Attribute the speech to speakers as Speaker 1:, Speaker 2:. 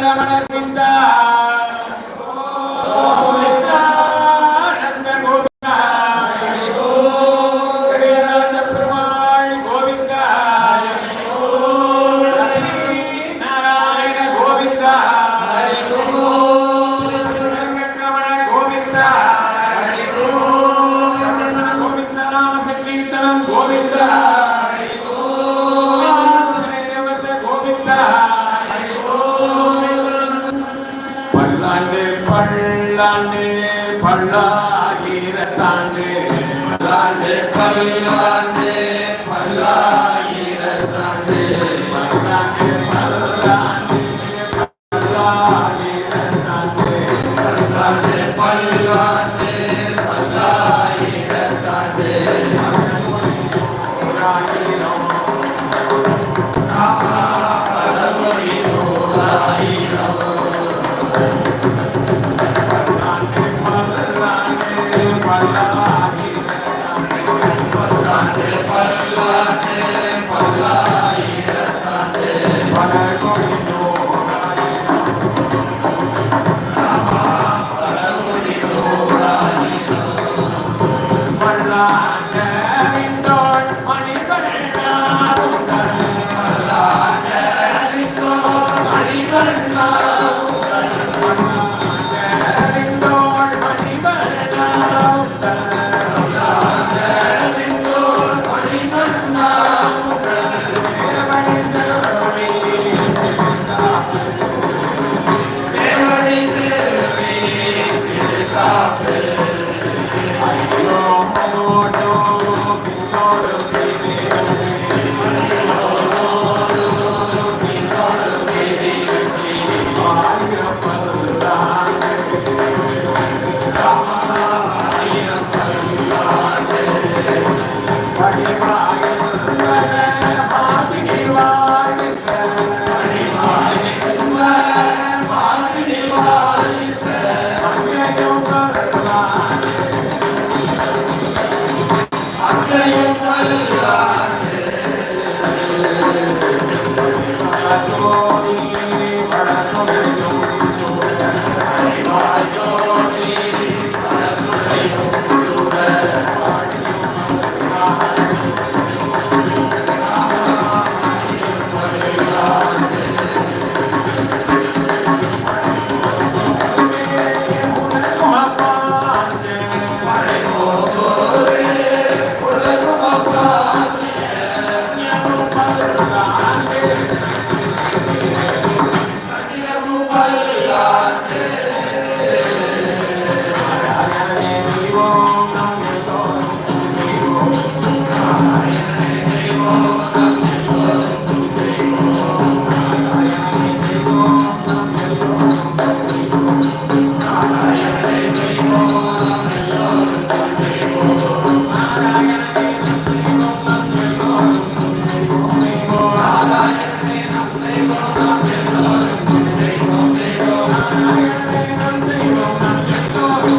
Speaker 1: రమారమణ பல்லாண்டு பல்லாயிரத்தாண்டு பல்லாண்டு
Speaker 2: பல்லாண்டு பல்லாயிரத்தாண்டு
Speaker 1: பல்லாண்டு
Speaker 2: பல்லாண்டு பல்லாயிரத்தாண்டு பல்லாண்டு பல்லாண்டு
Speaker 1: Bye. 마소리 마소리 I'm gonna the only one.